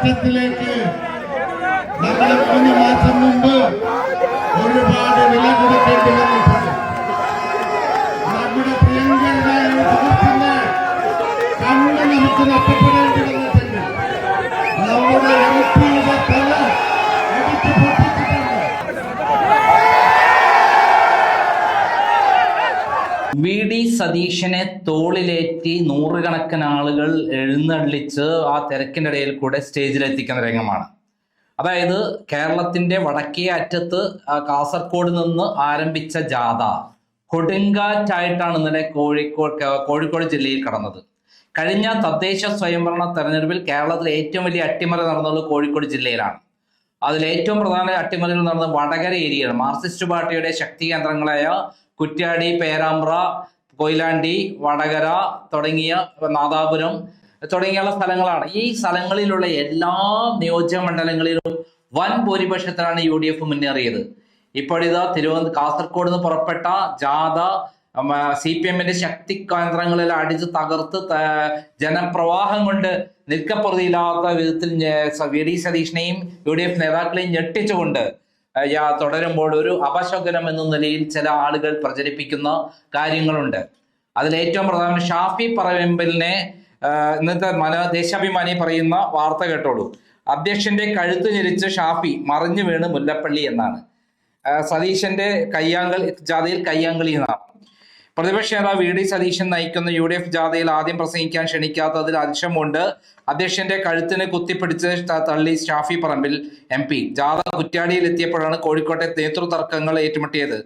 മാറ്റത്തിലേക്ക് നമ്മൾ മൂന്ന് മാസം മുമ്പ് ഒരുപാട് വില കൊടുക്കേണ്ടി വന്നിട്ടുണ്ട് നമ്മുടെ പ്രിയങ്കരനായ സുഹൃത്തിന്റെ കണ്ണ് നമുക്ക് നഷ്ടപ്പെടേണ്ടി വി ഡി സതീശനെ തോളിലേറ്റി നൂറുകണക്കിന് ആളുകൾ എഴുന്നള്ളിച്ച് ആ തിരക്കിന്റെ ഇടയിൽ കൂടെ സ്റ്റേജിലെത്തിക്കുന്ന രംഗമാണ്. അതായത് കേരളത്തിന്റെ വടക്കേ അറ്റത്ത് കാസർഗോഡ് നിന്ന് ആരംഭിച്ച ജാഥ കൊടുങ്കാറ്റായിട്ടാണ് ഇന്നലെ കോഴിക്കോട് കോഴിക്കോട് ജില്ലയിൽ കടന്നത്. കഴിഞ്ഞ തദ്ദേശ സ്വയംഭരണ തെരഞ്ഞെടുപ്പിൽ കേരളത്തിൽ ഏറ്റവും വലിയ അട്ടിമറി നടന്നത് കോഴിക്കോട് ജില്ലയിലാണ്. അതിൽ ഏറ്റവും പ്രധാന അട്ടിമറികൾ നടന്നത് വടകര ഏരിയയാണ്. മാർക്സിസ്റ്റ് പാർട്ടിയുടെ ശക്തി കേന്ദ്രങ്ങളായ കുറ്റ്യാടി പേരാമ്പ്ര കൊയിലാണ്ടി വടകര തുടങ്ങിയ നാദാപുരം തുടങ്ങിയുള്ള സ്ഥലങ്ങളാണ്. ഈ സ്ഥലങ്ങളിലുള്ള എല്ലാ നിയോജക മണ്ഡലങ്ങളിലും വൻ ഭൂരിപക്ഷത്തിലാണ് യു ഡി എഫ് മുന്നേറിയത്. ഇപ്പോഴിതാ തിരുവനന്തപുരം കാസർഗോഡ് നിന്ന് പുറപ്പെട്ട ജാഥ സി പി എമ്മിന്റെ ശക്തി കേന്ദ്രങ്ങളിൽ അടിച്ച് തകർത്ത് ജനപ്രവാഹം കൊണ്ട് നിൽക്കപ്രതിയില്ലാത്ത വിധത്തിൽ വി ഡി സതീഷിനെയും യു ഡി എഫ് നേതാക്കളെയും ഞെട്ടിച്ചുകൊണ്ട് തുടരുമ്പോൾ ഒരു അപശകനം എന്ന നിലയിൽ ചില ആളുകൾ പ്രചരിപ്പിക്കുന്ന കാര്യങ്ങളുണ്ട്. അതിൽ ഏറ്റവും പ്രധാനം ഷാഫി പറവെമ്പലിനെ ഇന്നത്തെ മന ദേശാഭിമാനി പറയുന്ന വാർത്ത കേട്ടോളൂ. അധ്യക്ഷന്റെ കഴുത്ത് ഞെരിച്ച് ഷാഫി മറിഞ്ഞു വീണ് മുല്ലപ്പള്ളി എന്നാണ്. സതീശന്റെ കയ്യാങ്കൾ ജാതിയിൽ കയ്യാങ്കളി എന്നാണ്. പ്രതിപക്ഷ നേതാവ് വി ഡി സതീശൻ നയിക്കുന്ന യു ഡി എഫ് ജാഥയിൽ ആദ്യം പ്രസംഗിക്കാൻ ക്ഷണിക്കാത്തതിൽ അതിശമുണ്ട് അധ്യക്ഷന്റെ കഴുത്തിന് കുത്തിപ്പിടിച്ച് തള്ളി ഷാഫി പറമ്പിൽ എം പി. ജാഥ കുറ്റ്യാടിയിൽ എത്തിയപ്പോഴാണ് കോഴിക്കോട്ടെ നേതൃതർക്കങ്ങൾ ഏറ്റുമുട്ടിയത്.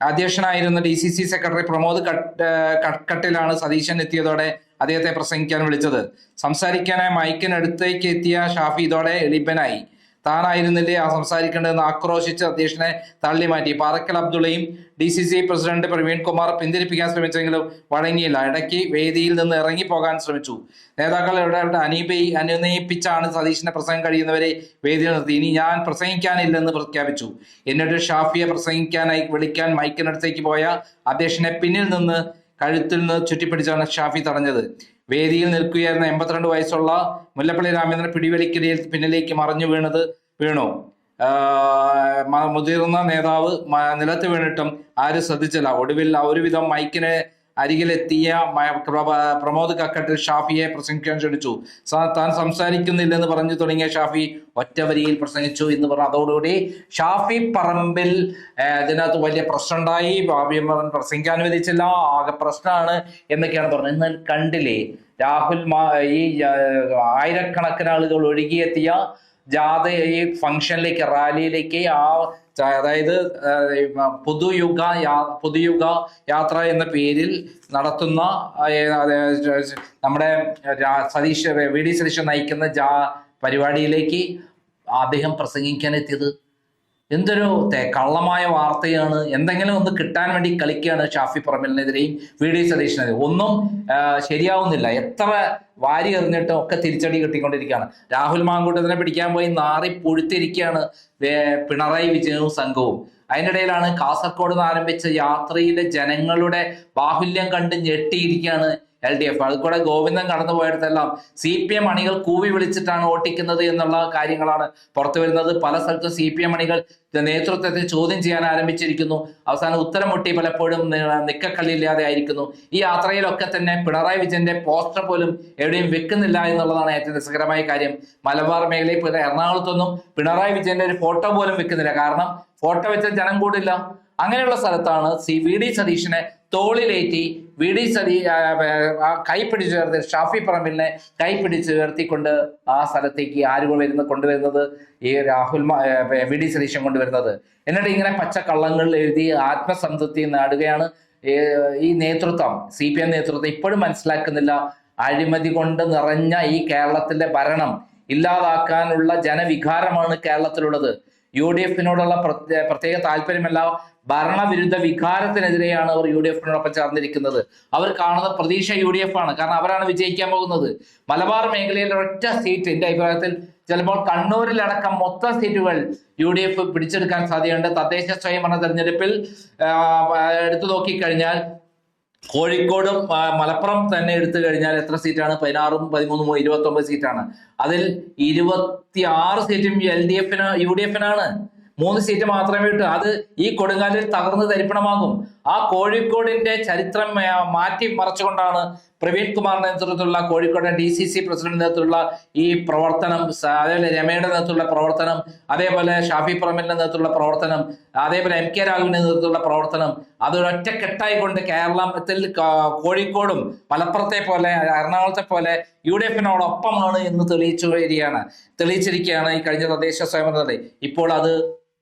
അധ്യക്ഷനായിരുന്ന D C C secretary Pramod കട്ടിലാണ് Satheesan എത്തിയതോടെ അദ്ദേഹത്തെ പ്രസംഗിക്കാൻ വിളിച്ചത്. സംസാരിക്കാനായി മൈക്കിനടുത്തേക്ക് എത്തിയ ഷാഫി ഇതോടെ എളിപ്പനായി. താനായിരുന്നില്ലേ? ആ സംസാരിക്കേണ്ടതെന്ന് ആക്രോശിച്ച് അധ്യക്ഷനെ തള്ളി മാറ്റി. Parakkal അബ്ദുള്ളയും D C C president Praveen Kumar പിന്തിരിപ്പിക്കാൻ ശ്രമിച്ചെങ്കിലും വഴങ്ങിയില്ല. ഇടയ്ക്ക് വേദിയിൽ നിന്ന് ഇറങ്ങി പോകാൻ ശ്രമിച്ചു. നേതാക്കൾ ഇവിടെ അനീപി അനുനയിപ്പിച്ചാണ് സതീഷിന്റെ പ്രസംഗം കഴിയുന്നവരെ വേദിയിൽ നിർത്തി. ഇനി ഞാൻ പ്രസംഗിക്കാനില്ലെന്ന് പ്രഖ്യാപിച്ചു. എന്നിട്ട് ഷാഫിയെ പ്രസംഗിക്കാനായി വിളിക്കാൻ മൈക്കിനടുത്തേക്ക് പോയ അധ്യക്ഷനെ പിന്നിൽ നിന്ന് കഴുത്തിൽ നിന്ന് ചുറ്റിപ്പിടിച്ചാണ് ഷാഫി തടഞ്ഞത്. വേദിയിൽ നിൽക്കുകയായിരുന്ന എൺപത്തിരണ്ട് വയസ്സുള്ള മുല്ലപ്പള്ളി രാമചന്ദ്രൻ പിടിവലിക്കിടയിൽ പിന്നിലേക്ക് മറിഞ്ഞു വീണത് വീണു. മുതിർന്ന നേതാവ് നിലത്ത് വീണിട്ടും ആരും ശ്രദ്ധിച്ചില്ല. ഒടുവിൽ ഒരുവിധം മൈക്കിന് അരികിലെത്തിയ പ്രമോദ് കക്കട്ടിൽ ഷാഫിയെ പ്രസംഗിക്കാൻ ക്ഷണിച്ചു. താൻ സംസാരിക്കുന്നില്ലെന്ന് പറഞ്ഞു തുടങ്ങിയ ഷാഫി ഒറ്റവരിയിൽ പ്രസംഗിച്ചു എന്ന് പറഞ്ഞു. അതോടുകൂടി ഷാഫി പറമ്പിൽ ഇതിനകത്ത് വലിയ പ്രശ്നമുണ്ടായി. ബാബിയമ്മൻ പ്രസംഗിക്കാൻ അനുവദിച്ചില്ല ആകെ പ്രശ്നമാണ് എന്നൊക്കെയാണ് പറഞ്ഞത്. എന്നാൽ കണ്ടില്ലേ രാഹുൽ ഈ ആയിരക്കണക്കിന് ആളുകൾ ഒഴുകിയെത്തിയ ജാഥ ഈ ഫംഗ്ഷനിലേക്ക് റാലിയിലേക്ക് ആ അതായത് പുതുയുഗ പുതുയുഗ യാത്ര എന്ന പേരിൽ നടത്തുന്ന നമ്മുടെ സതീഷ് വി. ഡി. സതീഷ് നയിക്കുന്ന ജാ പരിപാടിയിലേക്ക് അദ്ദേഹം പ്രസംഗിക്കാൻ എത്തിയത് എന്തൊരു കള്ളമായ വാർത്തയാണ്. എന്തെങ്കിലും ഒന്ന് കിട്ടാൻ വേണ്ടി കളിക്കുകയാണ് ഷാഫി പറമ്പലിനെതിരെയും വി. ഡി. സതീഷിനെതിരെയും. ഒന്നും ശരിയാവുന്നില്ല. എത്ര വാരി എറിഞ്ഞിട്ടും ഒക്കെ തിരിച്ചടി കിട്ടിക്കൊണ്ടിരിക്കുകയാണ്. രാഹുൽ മാങ്കൂട്ടത്തിനെ പിടിക്കാൻ പോയി നാറി പുഴുത്തിരിക്കുകയാണ് പിണറായി വിജയനും സംഘവും. അതിനിടയിലാണ് കാസർഗോഡ് നിന്ന് ആരംഭിച്ച യാത്രയിലെ ജനങ്ങളുടെ ബാഹുല്യം കണ്ട് ഞെട്ടിയിരിക്കുകയാണ് എൽ ഡി എഫ് അത് കൂടെ ഗോവിന്ദൻ കടന്നു പോയിടത്തെല്ലാം സി പി എം അണികൾ കൂവി വിളിച്ചിട്ടാണ് ഓട്ടിക്കുന്നത് എന്നുള്ള കാര്യങ്ങളാണ് പുറത്തു വരുന്നത്. പല സ്ഥലത്തും സി പി എം അണികൾ നേതൃത്വത്തെ ചോദ്യം ചെയ്യാൻ ആരംഭിച്ചിരിക്കുന്നു. അവസാനം ഉത്തരം മുട്ടി പലപ്പോഴും നി- നിക്കക്കള്ളിയില്ലാതെ ആയിരിക്കുന്നു. ഈ യാത്രയിലൊക്കെ തന്നെ പിണറായി വിജയന്റെ പോസ്റ്റർ പോലും എവിടെയും വെക്കുന്നില്ല എന്നുള്ളതാണ് ഏറ്റവും രസകരമായ കാര്യം. മലബാർ മേഖലയിൽ എറണാകുളത്തൊന്നും പിണറായി വിജയന്റെ ഒരു ഫോട്ടോ പോലും വെക്കുന്നില്ല. കാരണം ഫോട്ടോ വെച്ച ജനം കൂടില്ല. അങ്ങനെയുള്ള സ്ഥലത്താണ് സി വി ഡി സതീഷിനെ തോളിലേറ്റി വി ഡി സതീ കൈ പിടിച്ചു ചേർത്ത് ഷാഫി പറമ്പിലിനെ കൈ പിടിച്ചു ഉയർത്തിക്കൊണ്ട് ആ സ്ഥലത്തേക്ക് ആര് വരുന്ന കൊണ്ടുവരുന്നത് ഈ രാഹുൽ വി ഡി സതീശൻ കൊണ്ടുവരുന്നത്. എന്നിട്ട് ഇങ്ങനെ പച്ച കള്ളങ്ങളിൽ എഴുതി ആത്മസംതൃപ്തി നേടുകയാണ്. ഈ നേതൃത്വം സി പി എം നേതൃത്വം ഇപ്പോഴും മനസ്സിലാക്കുന്നില്ല. അഴിമതി കൊണ്ട് നിറഞ്ഞ ഈ കേരളത്തിന്റെ ഭരണം ഇല്ലാതാക്കാനുള്ള ജനവികാരമാണ് കേരളത്തിലുള്ളത്. യു ഡി എഫിനോടുള്ള പ്രത്യേക താല്പര്യമല്ല ഭരണവിരുദ്ധ വികാരത്തിനെതിരെയാണ് അവർ യു ഡി എഫിനോടൊപ്പം ചേർന്നിരിക്കുന്നത്. അവർ കാണുന്ന പ്രതീക്ഷ യു ഡി എഫ് ആണ് കാരണം അവരാണ് വിജയിക്കാൻ പോകുന്നത്. മലബാർ മേഖലയിലെ ഒറ്റ സീറ്റ് എന്റെ അഭിപ്രായത്തിൽ ചിലപ്പോൾ കണ്ണൂരിലടക്കം മൊത്തം സീറ്റുകൾ യു ഡി എഫ് പിടിച്ചെടുക്കാൻ സാധ്യതയുണ്ട്. തദ്ദേശ സ്വയംഭരണ തെരഞ്ഞെടുപ്പിൽ എടുത്തു നോക്കിക്കഴിഞ്ഞാൽ കോഴിക്കോടും മലപ്പുറം തന്നെ എടുത്തു കഴിഞ്ഞാൽ എത്ര സീറ്റാണ്? പതിനാറും പതിമൂന്നും ഇരുപത്തി ഒമ്പത് സീറ്റാണ്. അതിൽ ഇരുപത്തി ആറ് സീറ്റും എൽ ഡി എഫിന് യു ഡി എഫിനാണ്. മൂന്ന് സീറ്റ് മാത്രമേ കിട്ടൂ അത് ഈ കൊടുങ്കാലിൽ തകർന്ന് തരിപ്പണമാകും. ആ കോഴിക്കോടിന്റെ ചരിത്രം മാറ്റി മറച്ചുകൊണ്ടാണ് പ്രവീൺ കുമാറിന്റെ നേതൃത്വത്തിലുള്ള Kozhikode D C C president നേതൃത്വത്തിലുള്ള ഈ പ്രവർത്തനം അതേപോലെ രമയുടെ നേതൃത്വത്തിലുള്ള പ്രവർത്തനം അതേപോലെ ഷാഫി പറമ്പലിന്റെ നേതൃത്വത്തിലുള്ള പ്രവർത്തനം അതേപോലെ എം കെ രാഹുലിന്റെ നേതൃത്വത്തിലുള്ള പ്രവർത്തനം അതൊരൊറ്റ കെട്ടായിക്കൊണ്ട് കേരളത്തിൽ കോഴിക്കോടും മലപ്പുറത്തെ പോലെ എറണാകുളത്തെ പോലെ യു ഡി എഫിനോടൊപ്പമാണ് എന്ന് തെളിയിച്ചു വരികയാണ്. തെളിയിച്ചിരിക്കുകയാണ് ഈ കഴിഞ്ഞ തദ്ദേശ സ്വയംഭരണത്തിൽ ഇപ്പോൾ അത്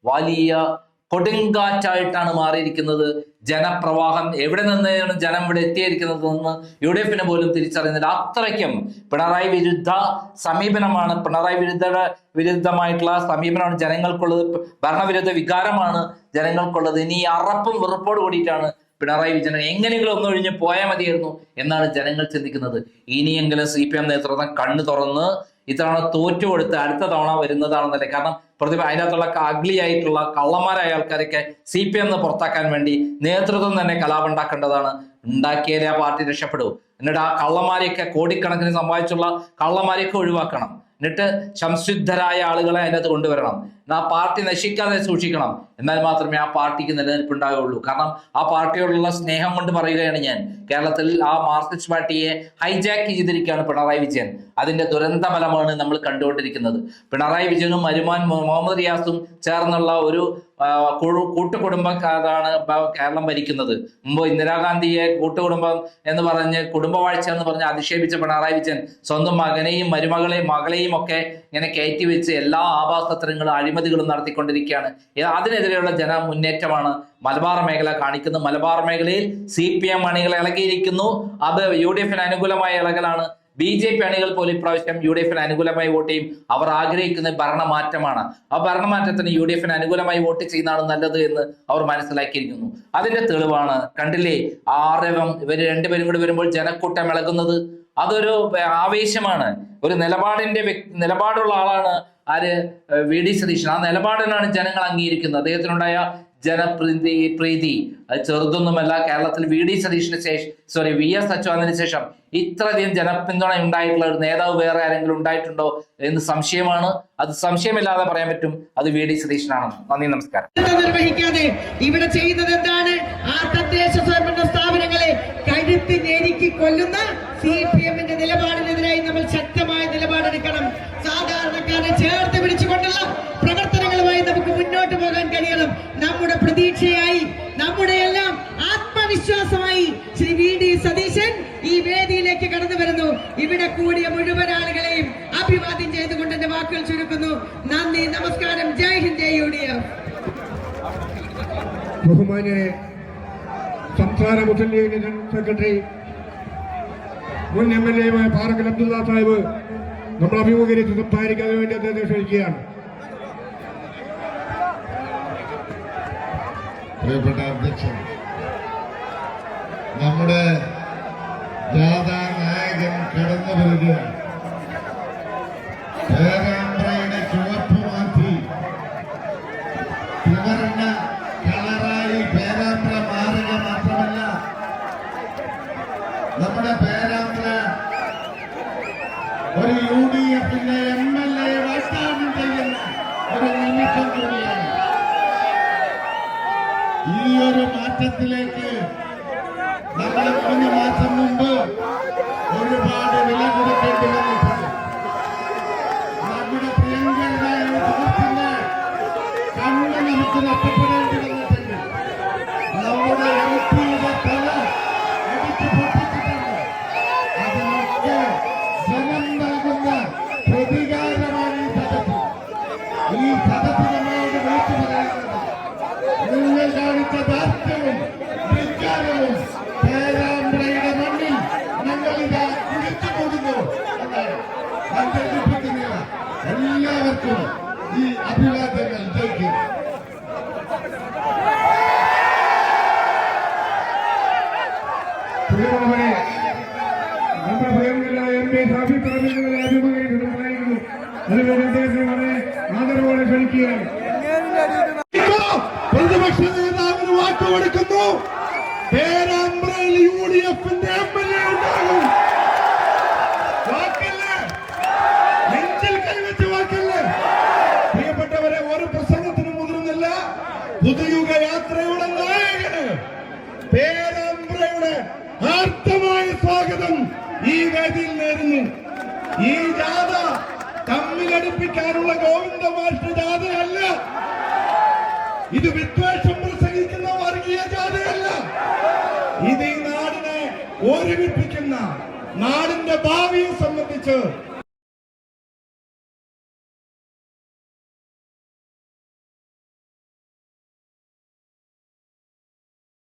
വലിയ കൊടുങ്കാറ്റായിട്ടാണ് മാറിയിരിക്കുന്നത്. ജനപ്രവാഹം എവിടെ നിന്നാണ് ജനം ഇവിടെ എത്തിയിരിക്കുന്നതെന്ന് യു ഡി എഫിന് പോലും തിരിച്ചറിയുന്നില്ല. അത്രയ്ക്കും പിണറായി വിരുദ്ധ സമീപനമാണ്. പിണറായി വിരുദ്ധ വിരുദ്ധമായിട്ടുള്ള സമീപനമാണ് ജനങ്ങൾക്കുള്ളത്. ഭരണവിരുദ്ധ വികാരമാണ് ജനങ്ങൾക്കുള്ളത്. ഇനി അറപ്പും വെറുപ്പോട് കൂടിയിട്ടാണ് പിണറായി വിജയൻ എങ്ങനെയെങ്കിലും ഒന്നൊഴിഞ്ഞ് പോയാൽ മതിയായിരുന്നു എന്നാണ് ജനങ്ങൾ ചിന്തിക്കുന്നത്. ഇനിയെങ്കിലും സി പി എം നേതൃത്വം കണ്ണു തുറന്ന് ഇത്തവണ തോറ്റു കൊടുത്ത് അടുത്ത തവണ വരുന്നതാണെന്നല്ലേ? കാരണം പ്രതിഭ അതിനകത്തുള്ള അഗ്ലി ആയിട്ടുള്ള കള്ളന്മാരായ ആൾക്കാരൊക്കെ സി പി എം പുറത്താക്കാൻ വേണ്ടി നേതൃത്വം തന്നെ കലാപം ഉണ്ടാക്കേണ്ടതാണ്. ഉണ്ടാക്കിയാലേ ആ പാർട്ടി രക്ഷപ്പെടൂ. എന്നിട്ട് ആ കള്ളന്മാരെയൊക്കെ കോടിക്കണക്കിന് സമ്പാദിച്ചുള്ള കള്ളന്മാരെയൊക്കെ ഒഴിവാക്കണം. എന്നിട്ട് സംശുദ്ധരായ ആളുകളെ അതിനകത്ത് കൊണ്ടുവരണം. ആ പാർട്ടി നശിക്കാതെ സൂക്ഷിക്കണം. എന്നാൽ മാത്രമേ ആ പാർട്ടിക്ക് നിലനിൽപ്പ് ഉണ്ടാവുകയുള്ളൂ കാരണം ആ പാർട്ടിയോടുള്ള സ്നേഹം കൊണ്ട് പറയുകയാണ് ഞാൻ. കേരളത്തിൽ ആ മാർക്സിസ്റ്റ് പാർട്ടിയെ ഹൈജാക്ക് ചെയ്തിരിക്കുകയാണ് പിണറായി വിജയൻ. അതിന്റെ ദുരന്ത ഫലമാണ് നമ്മൾ കണ്ടുകൊണ്ടിരിക്കുന്നത്. പിണറായി വിജയനും അരുമാൻ മുഹമ്മദ് റിയാസും ചേർന്നുള്ള ഒരു കൂട്ടുകുടുംബക്കാരാണ് കേരളം ഭരിക്കുന്നത്. മുമ്പ് ഇന്ദിരാഗാന്ധിയെ കൂട്ടുകുടുംബം എന്ന് പറഞ്ഞ് കുടുംബവാഴ്ച എന്ന് പറഞ്ഞ് അധിക്ഷേപിച്ച പിണറായി വിജയൻ സ്വന്തം മകനെയും മരുമകളെയും മകളെയും ഒക്കെ ഇങ്ങനെ കയറ്റി വെച്ച് എല്ലാ ആഭാസത്തരങ്ങളും അഴിമതികളും നടത്തിക്കൊണ്ടിരിക്കുകയാണ്. അതിനെതിരെയുള്ള ജന മുന്നേറ്റമാണ് മലബാർ മേഖല കാണിക്കുന്നത്. മലബാർ മേഖലയിൽ സി പി എം അണികൾ ഇളകിയിരിക്കുന്നു. അത് യു ഡി എഫിന് അനുകൂലമായ ഇളകലാണ്. ബി ജെ പി അണികൾ പോലും ഇപ്രാവശ്യം യു ഡി എഫിന് അനുകൂലമായി വോട്ട് ചെയ്യും. അവർ ആഗ്രഹിക്കുന്ന ഭരണമാറ്റമാണ്. ആ ഭരണമാറ്റത്തിന് യു ഡി എഫിന് അനുകൂലമായി വോട്ട് ചെയ്യുന്നതാണ് നല്ലത് എന്ന് അവർ മനസ്സിലാക്കിയിരിക്കുന്നു. അതിന്റെ തെളിവാണ് കണ്ടില്ലേ? ആരവം ഇവർ രണ്ടുപേരും കൂടി വരുമ്പോൾ ജനക്കൂട്ടം ഇളകുന്നത്. അതൊരു ആവേശമാണ്. ഒരു നിലപാടിന്റെ വ്യക്തി നിലപാടുള്ള ആളാണ് ആര്? വി ഡി സതീശൻ. ആ നിലപാടിനാണ് ജനങ്ങൾ അംഗീകരിക്കുന്നത്. അദ്ദേഹത്തിനുണ്ടായ ജനപ്രീതി പ്രീതി. അത് ചെറുതൊന്നുമല്ല കേരളത്തിൽ വി ഡി സതീഷിന് ശേഷം സോറി വി എസ് അച്യുതാനന്ദന് ശേഷം ഇത്രയധികം ജനപിന്തുണ ഉണ്ടായിട്ടുള്ള ഒരു നേതാവ് വേറെ ആരെങ്കിലും ഉണ്ടായിട്ടുണ്ടോ എന്ന് സംശയമാണ്. അത് സംശയമില്ലാതെ പറയാൻ പറ്റും. അത് വി ഡി സതീശനാണെന്ന് നന്ദി നമസ്കാരം. നിർവഹിക്കാതെ ഇവിടെ ചെയ്യുന്നത് എന്താണ്? ആ തദ്ദേശ സ്വയംഭരണ സ്ഥാപനങ്ങളെ കഴുത്തി കൊല്ലുന്ന സി പി എമ്മിന്റെ നിലപാടിനെതിരായി നമ്മൾ ശക്തമായ നിലപാടെടുക്കണം സാധാരണക്കാരെ ചേർത്ത് പിടിച്ചുകൊണ്ടുള്ള പ്രവർത്തനങ്ങളുമായി നമുക്ക് മുന്നോട്ട് പോകാൻ കഴിയണം നമ്മുടെ പ്രതീക്ഷയായി നമ്മുടെ എല്ലാം ആത്മവിശ്വാസമായി ശ്രീ വി ഡി സതീശൻ ഈ വേദിയിലേക്ക് കടന്നു വരുന്നു ഇവിടെ കൂടിയ മുഴുവൻ ആളുകളെയും അഭിവാദ്യം ചെയ്തുകൊണ്ട് എന്റെ വാക്കുകൾ ചുരുക്കുന്നു. നന്ദി നമസ്കാരം. Jai Hind Jai U D F. ബഹുമാന്യരെ സംസ്ഥാന മുസ്ലിം ലീഗിന്റെ ജനറൽ സെക്രട്ടറി മുൻ എം എൽ എയുമായ പാറക്കൽ അബ്ദുള്ള സാഹിബ് നമ്മൾ അഭിമുഖീകരിച്ച് സംസാരിക്കാൻ വേണ്ടി അദ്ദേഹത്തെ ക്ഷണിക്കുകയാണ്. പ്രിയപ്പെട്ട അധ്യക്ഷൻ നമ്മുടെ വരികയാണ് പേരാമ്പ്രയുടെ ചുവപ്പ് മാറ്റി. ത്രിവർണ കളറായി പേരാമ്പ്ര മാറുക മാത്രമല്ല നമ്മുടെ പേരാമ്പ്ര ഒരു യു ഡി എഫിന്റെ എം എൽ എ വാഗ്ദാനം ചെയ്യുന്ന ഒരു നിമിഷം കൂടിയാണ്. ഈ ഒരു മാറ്റത്തിലേക്ക് നമ്മൾ മൂന്ന് മാസം മുമ്പ് ഒരുപാട് വില കൊടുക്കേണ്ടി വന്നിട്ടുണ്ട് നമ്മുടെ പ്രിയങ്കരനായ ഒരു സുഹൃത്തിന്റെ കണ്ണ് നമുക്ക് നഷ്ടപ്പെടേണ്ടി വന്നിട്ടുണ്ട് നമ്മുടെ എം പിയുടെ തല അടിച്ചു പൊട്ടിച്ചിട്ടുണ്ട് അതിനൊക്കെ ജനം നൽകുന്ന പ്രതികാരമാണ് ഈ സദസ്സ് ഈ സദസ്സ് നമ്മളോട് വിളിച്ചു പറയുന്നത് നിങ്ങൾ കാണിച്ച ദാർഢ്യവും ധിക്കാരവും പേരാമ്പ്രയുടെ മണ്ണിൽ ഞങ്ങൾ ഇതാ കുളിച്ചു കൂടുന്നു എന്നാണ് സങ്കല്പിക്കുന്നില്ല എല്ലാവർക്കും ഈ അഭിവാദ്യങ്ങൾ ജയിക്കും പ്രിയമുള്ളവരെ നമ്മുടെ പ്രിയങ്കരായ എം പി ഷാഫി പറമ്പിലുകളെ അഭിമുഖീകരിച്ച് സംസാരിക്കുന്നു അതിനുവേണ്ടി അദ്ദേഹത്തെ വളരെ ആദരവോടെ ക്ഷണിക്കുകയാണ് ഇത് വിദ്വേഷം പ്രസംഗിക്കുന്ന വർഗീയ ജാഥയല്ല ഇത് ഈ നാടിനെ ഒരുമിപ്പിക്കുന്ന നാടിന്റെ ഭാവിയെ സംബന്ധിച്ച്